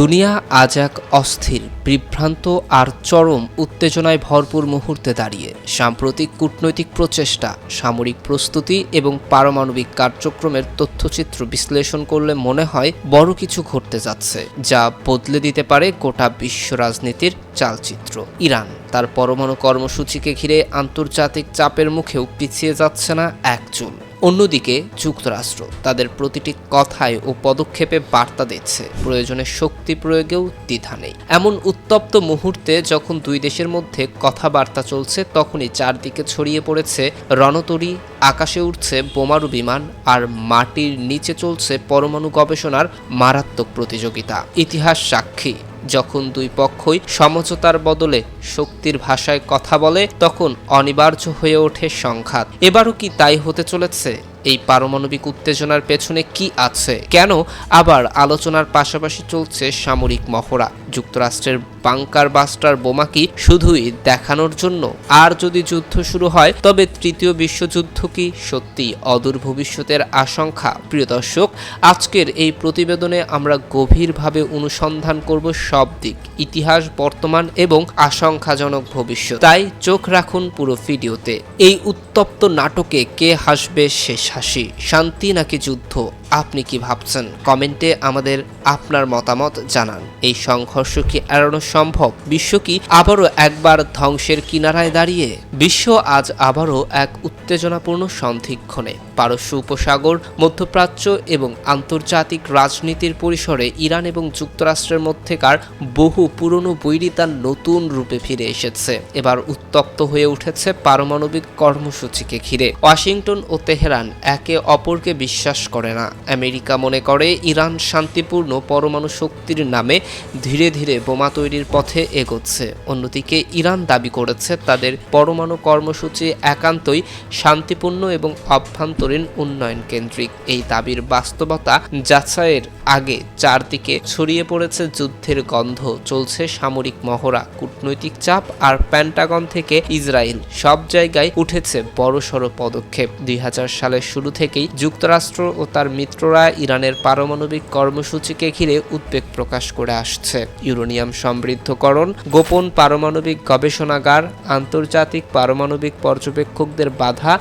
দুনিয়া আজ এক অস্থির, বিভ্রান্ত আর চরম উত্তেজনায় ভরপুর মুহূর্তে দাঁড়িয়ে। সাম্প্রতিক কূটনৈতিক প্রচেষ্টা, সামরিক প্রস্তুতি এবং পারমাণবিক কার্যক্রমের তথ্যচিত্র বিশ্লেষণ করলে মনে হয় বড় কিছু ঘটতে যাচ্ছে, যা বদলে দিতে পারে গোটা বিশ্ব রাজনীতির চালচিত্র। ইরান তার পরমাণু কর্মসূচিকে ঘিরে আন্তর্জাতিক চাপের মুখেও পিছিয়ে যাচ্ছে না এক চুল অন্যদিকে যুক্তরাষ্ট্র তাদের প্রতিটি কথায় ও পদক্ষেপে বার্তা দিচ্ছে। প্রয়োজনে শক্তি প্রয়োগেও দ্বিধা নেই। এমন উত্তপ্ত মুহূর্তে যখন দুই দেশের মধ্যে কথাবার্তা চলছে, তখনই চারদিকে ছড়িয়ে পড়েছে রণতরী, আকাশে উঠছে বোমারু বিমান, আর মাটির নিচে চলছে পরমাণু গবেষণার মারাত্মক প্রতিযোগিতা। ইতিহাস সাক্ষী। যখন দুই পক্ষই সমঝোতার বদলে শক্তির ভাষায় কথা বলে, তখন অনিবার্য হয়ে ওঠে সংঘাত। এবারও কি তাই হতে চলেছে? এই পারমাণবিক উত্তেজনার পেছনে কি আছে? কেন আবার আলোচনার পাশাপাশি চলছে সামরিক মহড়া? যুক্তরাষ্ট্রের বাংকার বাস্টার বোমা কি শুধুই দেখানোর জন্য? আর যদি যুদ্ধ শুরু হয়, তবে তৃতীয় বিশ্বযুদ্ধ কি সত্যি অদূর ভবিষ্যতের আশঙ্কা? প্রিয় দর্শক, আজকের এই প্রতিবেদনে আমরা গভীরভাবে অনুসন্ধান করব সব দিক, ইতিহাস, বর্তমান এবং আশঙ্কাজনক ভবিষ্যৎ। তাই চোখ রাখুন পুরো ভিডিওতে। এই উত্তপ্ত নাটকে কে হাসবে শেষ হাসি, শান্তি নাকি যুদ্ধ? আপনি কি ভাবছেন? কমেন্টে আমাদের আপনার মতামত জানান। এই সংঘর্ষ কি এড়ানো সম্ভব? বিশ্ব কি আবারও একবার ধ্বংসের কিনারায় দাঁড়িয়ে? বিশ্ব আজ আবারও এক উত্তেজনাপূর্ণ সন্ধিক্ষণে। পারস্য উপসাগর, মধ্যপ্রাচ্য এবং আন্তর্জাতিক রাজনীতির পরিসরে ইরান এবং যুক্তরাষ্ট্রের মধ্যেকার বহু পুরনো বৈরিতার নতুন রূপে ফিরে এসেছে। এবার উত্তপ্ত হয়ে উঠেছে পারমাণবিক কর্মসূচিকে ঘিরে। ওয়াশিংটন ও তেহরান একে অপরকে বিশ্বাস করে না। আমেরিকা মনে করে, ইরান শান্তিপূর্ণ পরমাণু শক্তির নামে ধীরে ধীরে বোমা তৈরির পথে এগোচ্ছে। অন্যদিকে, ইরান দাবি করেছে, তাদের পরমাণু কর্মসূচি একান্তই শান্তিপূর্ণ এবং অভ্যন্তরীণ উন্নয়ন কেন্দ্রিক। এই দাবির বাস্তবতা যাচাইয়ের আগে চারদিকে ছড়িয়ে পড়েছে যুদ্ধের গন্ধ। চলছে সামরিক মহড়া, কূটনৈতিক চাপ আর প্যান্টাগন থেকে ইসরায়েল সব জায়গায় উঠেছে বড়সড় পদক্ষেপ। দুই হাজার সালের শুরু থেকেই যুক্তরাষ্ট্র ও তার মিত্ররা ইরানের পারমাণবিক কর্মসূচিকে ঘিরে উদ্বেগ প্রকাশ করে আসছে। ইউরেনিয়াম সমৃদ্ধকরণ, গোপন পারমাণবিক গবেষণাগার, আন্তর্জাতিক পারমাণবিক পর্যবেক্ষকদের বাধা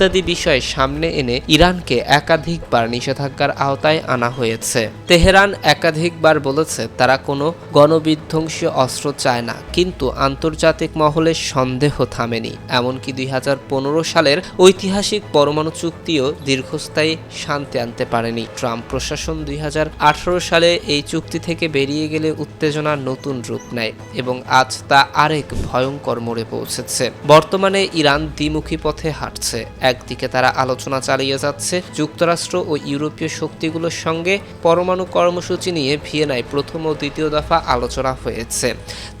ইত্যাদি বিষয় সামনে এনে ইরানকে একাধিকবার নিষেধাজ্ঞার আওতায় আনা হয়েছে। তেহরান একাধিকবার বলেছে তারা কোনো গণবিধ্বংসী অস্ত্র চায় না, কিন্তু আন্তর্জাতিক মহলে সন্দেহ থামেনি। এমনকি দুই সালের ঐতিহাসিক পরমাণু চুক্তিও দীর্ঘস্থায়ী শান্তি আনতে পারেনি। ট্রাম্প প্রশাসন দুই হাজার আঠারো সালে এই চুক্তি থেকে বেরিয়ে গেলে উত্তেজনার নতুন রূপ নেয় এবং আজ তা আরেক ভয়ঙ্কর মোড়ে পৌঁছেছে। বর্তমানে ইরান দ্বিমুখী পথে হাঁটছে। একদিকে তারা আলোচনা চালিয়ে যাচ্ছে, যুক্তরাষ্ট্র ও ইউরোপীয় শক্তিগুলোর সঙ্গে পরমাণু কর্মসূচি নিয়ে ভিয়েনায় প্রথম ও দ্বিতীয় দফা আলোচনা হয়েছে।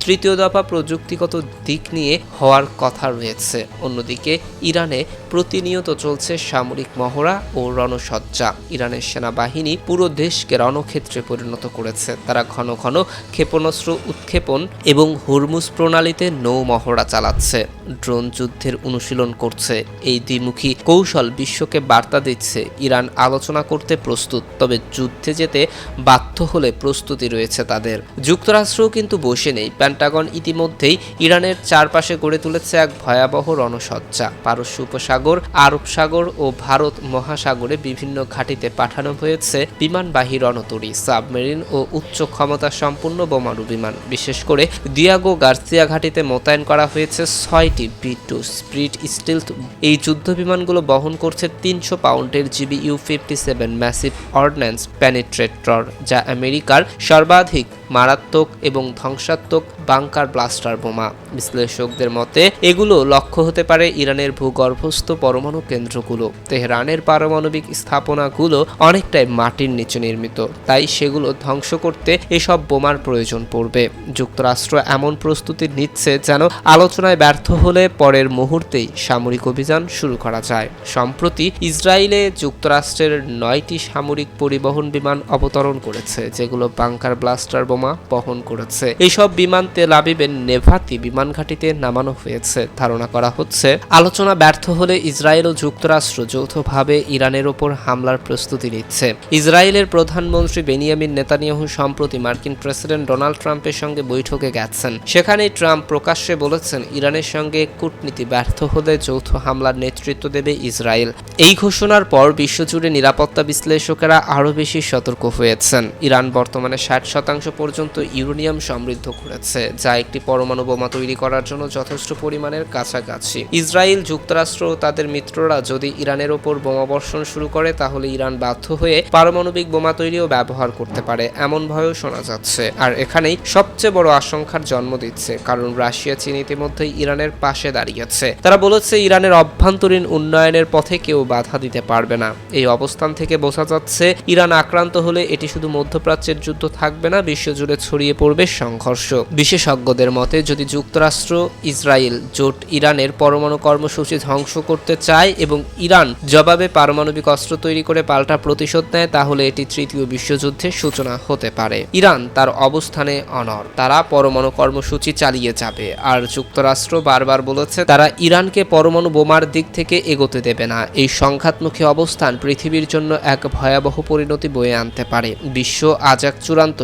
তৃতীয় দফা প্রযুক্তিগত দিক নিয়ে হওয়ার কথা রয়েছে। অন্যদিকে ইরানে প্রতিনিয়ত চলছে সামরিক মহড়া ও রণসজ্জা। ইরানের সেনাবাহিনী পুরো দেশকে রণক্ষেত্রে পরিণত করেছে। তারা ঘন ঘন ক্ষেপণাস্ত্র উৎক্ষেপণ এবং হুরমুজ প্রণালীতে নৌ মহড়া চালাচ্ছে। ড্রোন যুদ্ধের অনুশীলন করছে। এই দ্বিমুখী কৌশল বিশ্বকে বার্তা দিচ্ছে। ইরান আলোচনা করতে প্রস্তুত, তবে যুদ্ধে যেতে বাধ্য হলে প্রস্তুতি রয়েছে তাদের। যুক্তরাষ্ট্রও কিন্তু বসে নেই। প্যান্টাগন ইতিমধ্যেই ইরানের চারপাশে গড়ে তুলেছে এক ভয়াবহ রণসজ্জা। পারস্য উপসাগর আরব সাগর ও ভারত মহাসাগরে বিভিন্ন ঘাঁটিতে পাঠানো হয়েছে বিমানবাহী রণতরী, সাবমেরিন ও উচ্চ ক্ষমতা সম্পন্ন বোমারু বিমান। বিশেষ করে দিয়াগো গার্সিয়া ঘাঁটিতে মোতায়েন করা হয়েছে ছয়টি বি টু স্প্রিট স্টিলথ। এই যুদ্ধ বিমানগুলো বহন করছে তিনশো পাউন্ডের G B U fifty seven massive ordnance penetrator যা আমেরিকার সর্বাধিক মারাত্মক এবং ধ্বংসাত্মক বাংকার ব্লাস্টার বোমা। বিশ্লেষকদের মতে, এগুলো লক্ষ্য হতে পারে ইরানের ভূগর্ভস্থ পরমাণু কেন্দ্রগুলো। তেহরানের পারমাণবিক স্থাপনাগুলো অনেকটাই মাটির নিচে নির্মিত। তাই সেগুলো ধ্বংস করতে এসব বোমার প্রয়োজন পড়বে। যুক্তরাষ্ট্র এমন প্রস্তুতি নিচ্ছে যেন আলোচনায় ব্যর্থ হলে পরের মুহূর্তেই সামরিক অভিযান শুরু করা যায়। সম্প্রতি ইসরায়েলে যুক্তরাষ্ট্রের নয়টি সামরিক পরিবহন বিমান অবতরণ করেছে, যেগুলো বাংকার ব্লাস্টার বোমা বোমা বহন করেছে। এইসব বিমান তেল আবিবের নেভাতি বিমান ঘাঁটিতে নামানো হয়েছে। ধারণা করা হচ্ছে, আলোচনা ব্যর্থ হলে ইসরায়েল ও যুক্তরাষ্ট্র যৌথভাবে ইরানের ওপর হামলার প্রস্তুতি নিচ্ছে। ইসরায়েলের প্রধানমন্ত্রী বেনিয়ামিন নেতানিয়াহু সম্প্রতি মার্কিন প্রেসিডেন্ট ডোনাল্ড ট্রাম্পের সঙ্গে বৈঠকে গেছেন। সেখানে ট্রাম্প প্রকাশ্যে বলেছেন, ইরানের সঙ্গে কূটনীতি ব্যর্থ হলে যৌথ হামলার নেতৃত্ব দেবে ইসরায়েল। এই ঘোষণার পর বিশ্বজুড়ে নিরাপত্তা বিশ্লেষকেরা আরও বেশি সতর্ক হয়েছেন। ইরান বর্তমানে ষাট শতাংশ পর্যন্ত ইউরেনিয়াম সমৃদ্ধ করেছে, যা একটি পরমাণু বোমা তৈরি করার জন্য যথেষ্ট পরিমাণের কাছাকাছি। ইসরায়েল যুক্তরাষ্ট্র ও তাদের মিত্ররা যদি ইরানের ওপর বোমা বর্ষণ শুরু করে, তাহলে ইরান বাধ্য হয়ে পারমাণবিক বোমা তৈরিও ব্যবহার করতে পারে, এমন ভয়ও শোনা যাচ্ছে। আর এখানেই সবচেয়ে বড় আশঙ্কার জন্ম দিচ্ছে, কারণ রাশিয়া, চীন ইতিমধ্যেই ইরানের পাশে দাঁড়িয়েছে। তারা বলেছে, ইরানের অভ্যন্তরীণ উন্নয়নের পথে কেউ বাধা দিতে পারবে না। এই অবস্থান থেকে বোঝা যাচ্ছে, ইরান আক্রান্ত হলে এটি শুধু মধ্যপ্রাচ্যের যুদ্ধ থাকবে না বিশ্বজুড়ে ছড়িয়ে পড়বে সংঘর্ষ। বিশেষজ্ঞদের মতে, যদি যুক্তরাষ্ট্র, ইসরায়েল, জোট ইরানের পরমাণু কর্মসূচি ধ্বংস করতে চায় এবং ইরান জবাবে পারমাণবিক অস্ত্র তৈরি করে পাল্টা প্রতিশোধ নেয়, তাহলে এটি তৃতীয় বিশ্বযুদ্ধের সূচনা হতে পারে। ইরান তার অবস্থানে অনর তারা পরমাণু কর্মসূচি চালিয়ে যাবে। আর যুক্তরাষ্ট্র বারবার বলেছে, তারা ইরানকে পরমাণু বোমার দিক থেকে এগোতে দেবে না। এই সংঘাতমুখী অবস্থান পৃথিবীর জন্য এক ভয়াবহ পরিণতি বয়ে আনতে পারে। বিশ্ব আজ এক চূড়ান্ত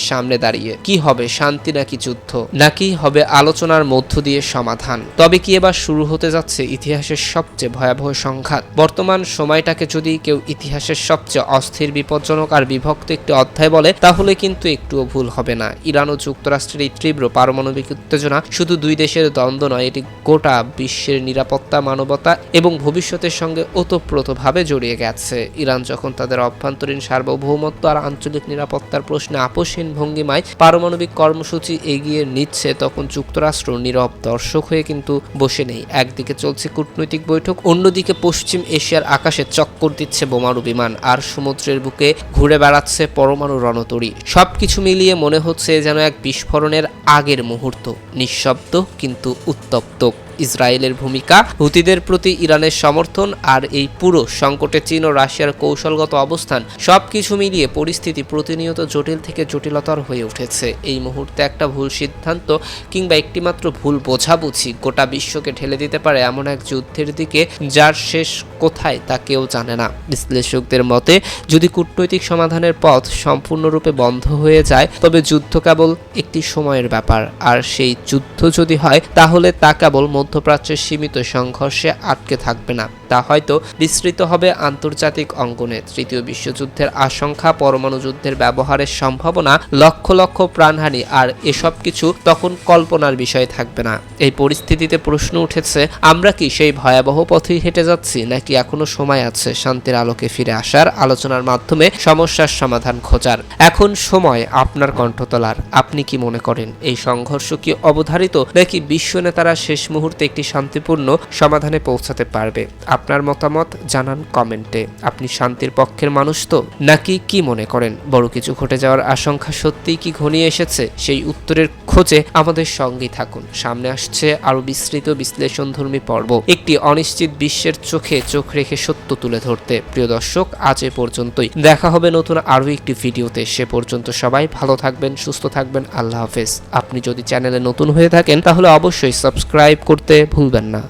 সিদ্ধান্তের সামনে দাঁড়িয়ে। কি হবে শান্তি নাকি যুদ্ধ? নাকি হবে আলোচনার মধ্য দিয়ে সমাধান? তবে কি এবার শুরু হতে যাচ্ছে ইতিহাসের সবচেয়ে ভয়াবহ সংঘাত? বর্তমান সময়টাকে যদি কেউ ইতিহাসের সবচেয়ে অস্থির, বিপজ্জনক আর বিভক্ত একটি অধ্যায় বলে, তাহলে কিন্তু একটুও ভুল হবে না। ইরান ও যুক্তরাষ্ট্রের এই তীব্র পারমাণবিক উত্তেজনা শুধু দুই দেশের দ্বন্দ্ব নয়, এটি গোটা বিশ্বের নিরাপত্তা, মানবতা এবং ভবিষ্যতের সঙ্গে ওতপ্রোতভাবে জড়িয়ে গেছে। ইরান যখন তাদের অভ্যন্তরীণ সার্বভৌমত্ব আর আঞ্চলিক নিরাপত্তার প্রশ্নে আপোষহীন ভঙ্গিমায় পারমাণবিক কর্মসূচি এগিয়ে নিচ্ছে, তখন যুক্তরাষ্ট্র নীরব দর্শক হয়ে কিন্তু বসে নেই। একদিকে চলছে কূটনৈতিক বৈঠক, অন্যদিকে পশ্চিম এশিয়ার আকাশে চক্কর দিচ্ছে বোমারু বিমান, আর সমুদ্রের বুকে ঘুরে বেড়াচ্ছে পরমাণু রণতরী। সবকিছু মিলিয়ে মনে হচ্ছে যেন এক বিস্ফোরণের আগের মুহূর্ত, নিঃশব্দ কিন্তু উত্তপ্ত। ইসরায়েলের ভূমিকা, হুতিদের প্রতি ইরানের সমর্থন আর এই পুরো সংকটে চীন ও রাশিয়ার কৌশলগত অবস্থান সবকিছু মিলিয়ে পরিস্থিতি প্রতিনিয়ত জটিল থেকে জটিলতর হয়ে উঠেছে। এই মুহূর্তে একটা ভুল সিদ্ধান্ত কিংবা একটিমাত্র ভুল বোঝাবুঝি গোটা বিশ্বকে ঠেলে দিতে পারে এমন এক যুদ্ধের দিকে যার শেষ কোথায় তা কেউ জানে না। বিশ্লেষকদের মতে, যদি কূটনৈতিক সমাধানের পথ সম্পূর্ণরূপে বন্ধ হয়ে যায়, তবে যুদ্ধ কেবল একটি সময়ের ব্যাপার। আর সেই যুদ্ধ যদি হয়, তাহলে তা কেবল মধ্যপ্রাচ্যের সীমিত সংঘর্ষে আটকে থাকবে না। তা হয়তো বিস্তৃত হবে আন্তর্জাতিক অঙ্গনে। তৃতীয় বিশ্বযুদ্ধের আশঙ্কা, পরমাণু যুদ্ধের ব্যবহারের সম্ভাবনা, লক্ষ লক্ষ প্রাণহানি আর এসব কিছু তখন কল্পনার বিষয় থাকবে না। এই পরিস্থিতিতে প্রশ্ন উঠেছে, আমরা কি সেই ভয়াবহ পথেই হেঁটে যাচ্ছি, নাকি এখনও সময় আছে শান্তির আলোকে ফিরে আসার? আলোচনার মাধ্যমে সমস্যার সমাধান খোঁজার। এখন সময় আপনার কণ্ঠতলার। আপনি কি মনে করেন, এই সংঘর্ষ কি অবধারিত, নাকি বিশ্ব নেতারা শেষ মুহূর্তে একটি শান্তিপূর্ণ সমাধানে পৌঁছাতে পারবে। আপনার মতামত জানান কমেন্টে। আপনি শান্তির পক্ষের মানুষ তো, নাকি কি মনে করেন? বড় কিছু ঘটে যাওয়ার আশঙ্কা সত্যিই কি ঘনিয়ে এসেছে? সেই উত্তরের খোঁজে আমাদের সঙ্গেই থাকুন। সামনে আসছে আরও বিস্তৃত বিশ্লেষণধর্মী পর্ব। একটি অনিশ্চিত বিশ্বের চোখে চোখ রেখে সত্য তুলে ধরতে। প্রিয় দর্শক, আজ এ পর্যন্তই। দেখা হবে নতুন আরও একটি ভিডিওতে। সে পর্যন্ত সবাই ভালো থাকবেন, সুস্থ থাকবেন। আল্লাহ হাফেজ। আপনি যদি চ্যানেলে নতুন হয়ে থাকেন, তাহলে অবশ্যই সাবস্ক্রাইব করতে ভুলবেন না।